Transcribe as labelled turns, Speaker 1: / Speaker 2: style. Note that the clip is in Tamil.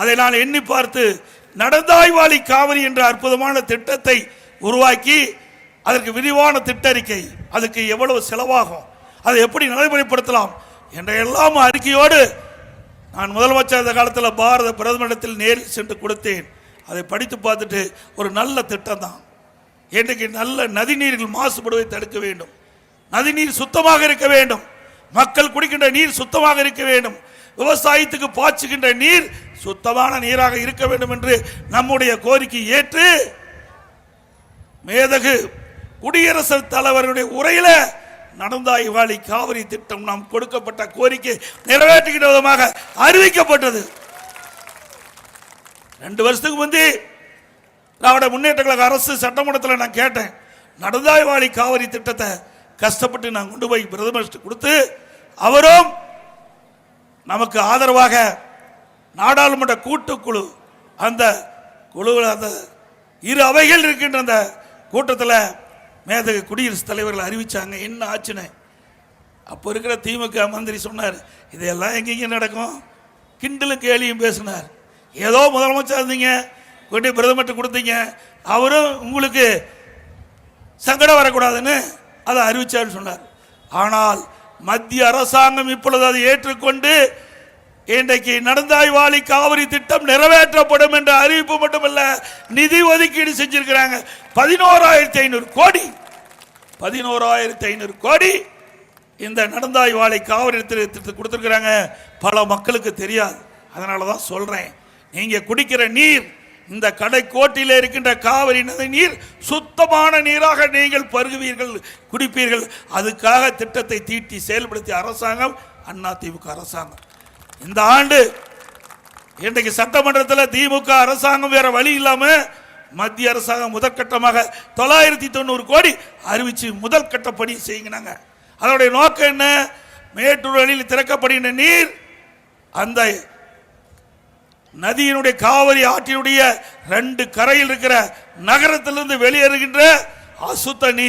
Speaker 1: அதை நான் எண்ணி பார்த்து நடந்தாய்வாளி காவிரி என்ற அற்புதமான திட்டத்தை உருவாக்கி அதற்கு விரிவான திட்டறிக்கை. அதுக்கு எவ்வளவு செலவாகும்? அதை எப்படி நடைமுறைப்படுத்தலாம்? என்ற எல்லாம் அறிக்கையோடு நான் முதலமைச்சர் அந்த காலத்தில் பாரத பிரதமரிடத்தில் நேரில் சென்று கொடுத்தேன். அதை படித்து பார்த்துட்டு ஒரு நல்ல திட்டம் தான் இன்றைக்கு நல்ல நதிநீர்கள் மாசுபடுவதை தடுக்க வேண்டும். நதிநீர் சுத்தமாக இருக்க வேண்டும். மக்கள் குடிக்கின்ற நீர் சுத்தமாக இருக்க வேண்டும். விவசாயத்துக்கு பாய்ச்சுகின்ற நீர் சுத்தமான நீராக இருக்க வேண்டும் என்று நம்முடைய கோரிக்கை ஏற்று மேதகு குடியரசுத் தலைவருடைய உரையில நடந்தாய்வாளி காவிரி திட்டம் நாம் கொடுக்கப்பட்ட கோரிக்கை நிறைவேற்றுகின்ற விதமாக அறிவிக்கப்பட்டது. ரெண்டு வருஷத்துக்கு முந்தி திராவிட முன்னேற்ற கழக அரசு சட்டமன்றத்தில் நான் கேட்டேன் நடந்தாய் வாழி காவிரி திட்டத்தை கஷ்டப்பட்டு நான் கொண்டு போய் பிரதமர் கொடுத்து அவரும் நமக்கு ஆதரவாக நாடாளுமன்ற கூட்டுக்குழு அந்த குழுவில் அந்த இரு அவைகள் இருக்கின்ற அந்த கூட்டத்தில் மேதகு குடியரசுத் தலைவர்கள் அறிவித்தாங்க என்ன ஆச்சுன்னு. அப்போ இருக்கிற திமுக மந்திரி சொன்னார் இதெல்லாம் எங்கெங்க நடக்கும்? கிண்டலும் கேலியும் பேசினார். ஏதோ முதலமைச்சர் இருந்தீங்க கொண்டு பிரதமர்கிட்ட கொடுத்தீங்க அவரும் உங்களுக்கு சங்கடம் வரக்கூடாதுன்னு அதை அறிவிச்சார்னு சொன்னார். ஆனால் மத்திய அரசாங்கம் இப்பொழுது அதை ஏற்றுக்கொண்டு இன்றைக்கு நடந்தாய்வாளி காவிரி திட்டம் நிறைவேற்றப்படும் என்ற அறிவிப்பு மட்டுமல்ல நிதி ஒதுக்கீடு செஞ்சிருக்கிறாங்க. பதினோராயிரத்தி ஐநூறு கோடி. பதினோராயிரத்தி ஐநூறு கோடி இந்த நடந்தாய் வாழை காவிரி திட்டத்தை கொடுத்துருக்குறாங்க. பல மக்களுக்கு தெரியாது. அதனால தான் சொல்கிறேன் நீங்கள் குடிக்கிற நீர் இந்த கடை கோட்டில் இருக்கின்ற காவிரி நதி நீர் சுத்தமான நீராக நீங்கள் பருகுவீர்கள் குடிப்பீர்கள். அதுக்காக திட்டத்தை தீட்டி செயல்படுத்திய அரசாங்கம் அண்ணா திமுக அரசாங்கம். இந்த ஆண்டு இன்றைக்கு சட்டமன்றத்தில் திமுக அரசாங்கம் வேற வழி இல்லாம மத்திய அரசாங்கம் முதற்கட்டமாக தொள்ளாயிரத்தி தொண்ணூறு கோடி அறிவிச்சு முதல் கட்ட பணி செய்யுங்க அதனுடைய நோக்கம் என்ன? மேட்டூர் அணியில் திறக்கப்படுகின்ற நீர் அந்த நதியினுடைய காவிரி ஆற்றினுடைய ரெண்டு கரையில் இருக்கிற நகரத்திலிருந்து வெளியேறுகின்ற அசுத்த நீர்.